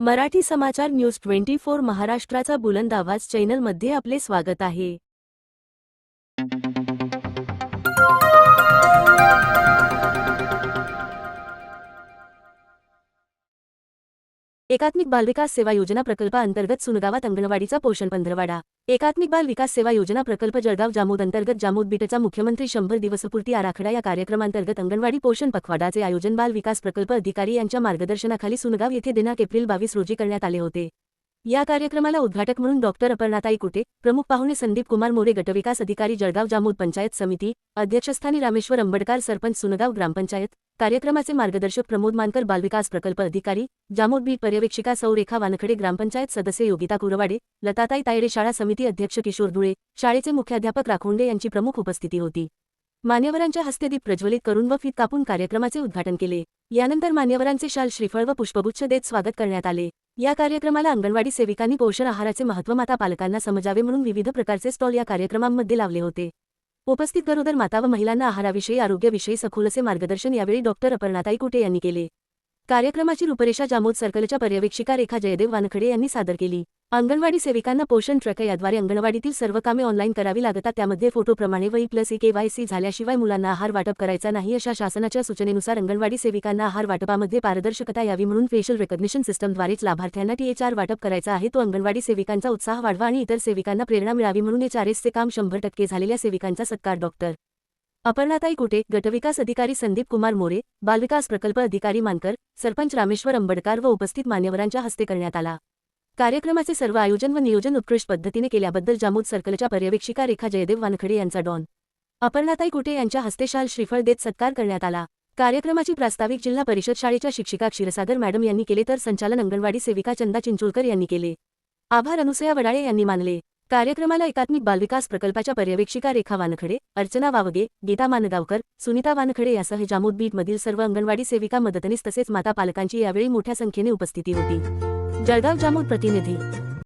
मराठी समाचार news twenty four महाराष्ट्राचा बुलंद आवाज चॅनलमध्ये आपले स्वागत आहे. एकात्मिक बालविकास सेवा योजना प्रकल्पाअंतर्गत सुनगावात अंगणवाडीचा पोषण पंधरवाडा. एकात्मिक बाल विकास सेवा योजना प्रकल्प जळगाव जामोद अंतर्गत जामोद बिटचा मुख्यमंत्री शंभर दिवसपूर्ती आराखडा या कार्यक्रमांतर्गत अंगणवाडी पोषण पखवाडाचे आयोजन बाल विकास प्रकल्प अधिकारी यांच्या मार्गदर्शनाखाली सुनगाव येथे दिनांक एप्रिल बावीस रोजी करण्यात आले होते. या कार्यक्रमाला उद्घाटक म्हणून डॉक्टर अपर्णाताई कुटे प्रमुख पाहुणे संदीप कुमार मोरे गटविकास अधिकारी जळगाव जामोद पंचायत समिती अध्यक्षस्थानी रामेश्वर अंबडकार सरपंच सुनगाव ग्रामपंचायत कार्यक्रमाचे मार्गदर्शक प्रमोद मानकर बालविकास प्रकल्प अधिकारी जामोद बीट पर्यवेक्षिका सौरेखा वानखडे ग्रामपंचायत सदस्य योगिता कुरवाडे लताताई तायडे शाळा समिती अध्यक्ष किशोर धुळे शाळेचे मुख्याध्यापक राखोंडे यांची प्रमुख उपस्थिती होती. मान्यवरांच्या हस्ते दीप प्रज्वलित करून व फीत कापून कार्यक्रमाचे उद्घाटन केले. यानंतर मान्यवरांचे शाल श्रीफळ व पुष्पगुच्छ देत स्वागत करण्यात आले. या कार्यक्रमाला अंगणवाडी सेविकांनी पोषण आहाराचे महत्त्व माता पालकांना समजावे म्हणून विविध प्रकारचे स्टॉल या कार्यक्रमांमध्ये लावले होते. उपस्थित गरोदर माता व महिलांना आहाराविषयी आरोग्याविषयी सखोल असे मार्गदर्शन यावेळी डॉक्टर अपर्णाताई कुटे यांनी केले. कार्यक्रमाची रूपरेषा जामोद सर्कलच्या पर्यवेक्षिका रेखा जयदेव वानखडे यांनी सादर केली. अंगणवाडी सेविकांना पोषण ट्रॅक याद्वारे अंगणवाडीतील सर्व कामे ऑनलाईन करावी लागतात. त्यामध्ये फोटोप्रमाणे वही प्लस केवायसी झाल्याशिवाय मुलांना आहार वाटप करायचा नाही अशा शासनाच्या सूचनेनुसार अंगणवाडी सेविकांना आहार वाटपामध्ये पारदर्शकता यावी म्हणून फेशियल रेकग्निशन सिस्टमद्वारेच लाभार्थ्यांना टी एच आर वाटप करायचा आहे. तो अंगणवाडी सेविकांचा उत्साह वाढवा आणि इतर सेविकांना प्रेरणा मिळावी म्हणून एचआरएसचे काम शंभर टक्के झालेल्या सेविकांचा सत्कार. डॉक्टर अपर्णाताई कुटे गटविकास अधिकारी संदीप कुमार मोरे बालविकास प्रकल्प अधिकारी मानकर सरपंच रामेश्वर अंबडकार व उपस्थित मान्यवरांच्या हस्ते करण्यात आला. कार्यक्रमाचे सर्व आयोजन व नियोजन उत्कृष्ट पद्धतीने केल्याबद्दल जामोद सर्कलच्या पर्यवेक्षिका रेखा जयदेव वानखडे यांचा डॉन. अपर्णाताई कुटे यांच्या हस्ते शाल श्रीफळ देत सत्कार करण्यात आला. कार्यक्रमाची प्रास्ताविक जिल्हा परिषद शाळेच्या शिक्षिका क्षीरसागर मॅडम यांनी केले तर संचालन अंगणवाडी सेविका चंदा चिंचोलकर यांनी केले. आभार अनुसया वडाळे यांनी मानले. कार्यक्रमाला एकात्मिक बालविकास प्रकल्पाच्या पर्यवेक्षिका रेखा वानखडे अर्चना वावगे गीता मानगावकर सुनीता वानखडे यासह जामोद बीटमधील सर्व अंगणवाडी सेविका मदतनीस तसेच माता पालकांची यावेळी मोठ्या संख्येने उपस्थिती होती. जळगाव जामोद प्रतिनिधी